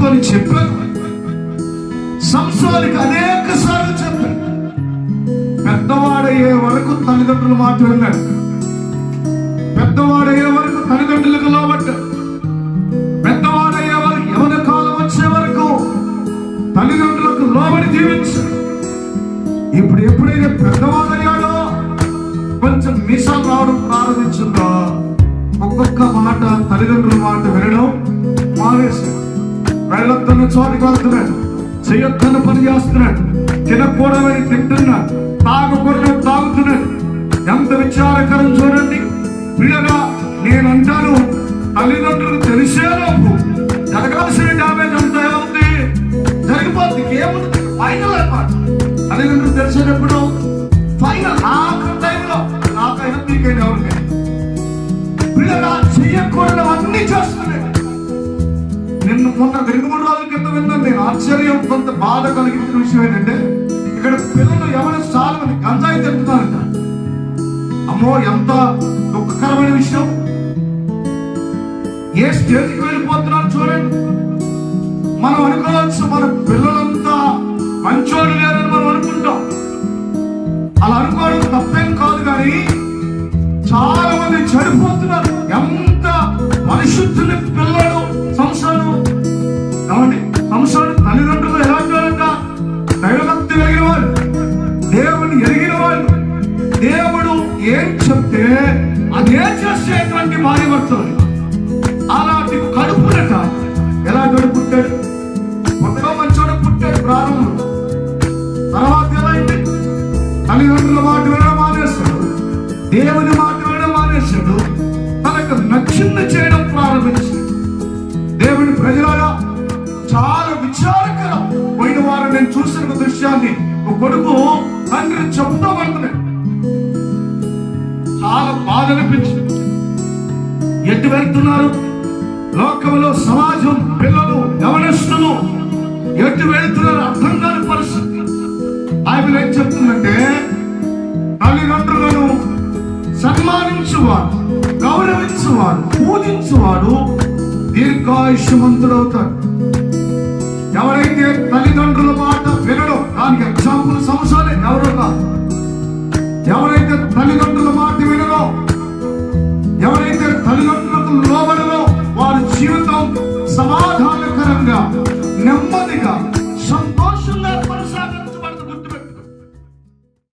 పట్టుకొని చెప్పాను సంసారికి అనేక సార్లు చెప్పాను పెద్దవాడయ్యే వరకు తల్లిదండ్రుల మాట విన్నాడు. పెద్దవాడయ్యే వరకు తల్లిదండ్రులకు లోబడ్డాడు. పెద్దవాడయ్యే వరకు ఎవరి కాలం వచ్చే వరకు తల్లిదండ్రులకు లోబడి జీవించాడు. ఇప్పుడు ఎప్పుడైతే పెద్దవాడయ్యాడో కొంచెం మిషన్ రావడం ప్రారంభించిందో ఒక్కొక్క మాట తల్లిదండ్రుల మాట వినడం మానేశాడు. వెళ్ళొద్దన్న చోటికి వెళ్తున్నాడు. చేయొద్దన్న పని చేస్తున్నాడు. తినకూడదని తింటున్నాడు. తాగకూడదని తాగుతున్నాడు. ఎంత విచారకరం చూడండి. పిల్లగా నేను అంటాను తల్లిదండ్రులు తెలిసేలోపు జరగాల్సిన డ్యామేజ్ అంతా ఏముంది జరిగిపోద్ది. ఏముంది? ఫైనల్ అనమాట తల్లిదండ్రులు తెలిసేటప్పుడు ఫైనల్ ఆఖరి టైంలో మొన్న రెండు మూడు రోజుల క్రితం విన్నాను నేను. ఆశ్చర్యం కొంత బాధ కలిగించిన విషయం ఏంటంటే ఇక్కడ పిల్లలు ఎవరు చాలా మంది గంజాయి తింటున్నారంట. అమ్మో ఎంత దుఃఖకరమైన విషయం. ఏ స్టేజ్కి వెళ్ళిపోతున్నారు చూడండి. మనం అనుకోవచ్చు మన పిల్లలంతా మంచోడు లేరని మనం అనుకుంటాం. అలా అనుకోవడం తప్పేం కాదు కానీ చాలా వాళ్ళు దేవుడు ఏం చెప్తే అదే చేసేటువంటి భార్యభర్తలు అలాంటి కడుపునట ఎలా గడుపుతాడు? కొత్తగా మంచోడు పుట్టాడు ప్రారంభం తర్వాత ఏమైంది తల్లిదండ్రుల మాట వినడం మానేశాడు. దేవుని మాట వినడం మానేశాడు. తనకు నచ్చింది చేయడం ప్రారంభించాడు. దేవుని ప్రజలారా చాలా విచారకరం పోయిన వారు నేను చూసిన దృశ్యాన్ని. ఒక కొడుకు నేను చెబుతూ పడుతున్నాడు చాలా బాధ అనిపించింది ఎటు వెళ్తున్నారు? లోకంలో సమాజం పిల్లలు యవనస్తులు ఎటు వెళ్తున్నారు అర్థం కాని పరిస్థితి. ఆయన ఏం చెప్తుందంటే తల్లిదండ్రులను సన్మానించువాడు గౌరవించువాడు పూజించువాడు దీర్ఘాయుష్యమంతుడవుతాడు ఎవరైతే తల్లిదండ్రుల మాట వినడం దానికి ఎగ్జాంపుల్ సంవత్సరాలు ఎవరన్నా? ఎవరైతే తల్లిదండ్రుల మాట వినరో ఎవరైతే తల్లిదండ్రులకు లోబడరో వారి జీవితం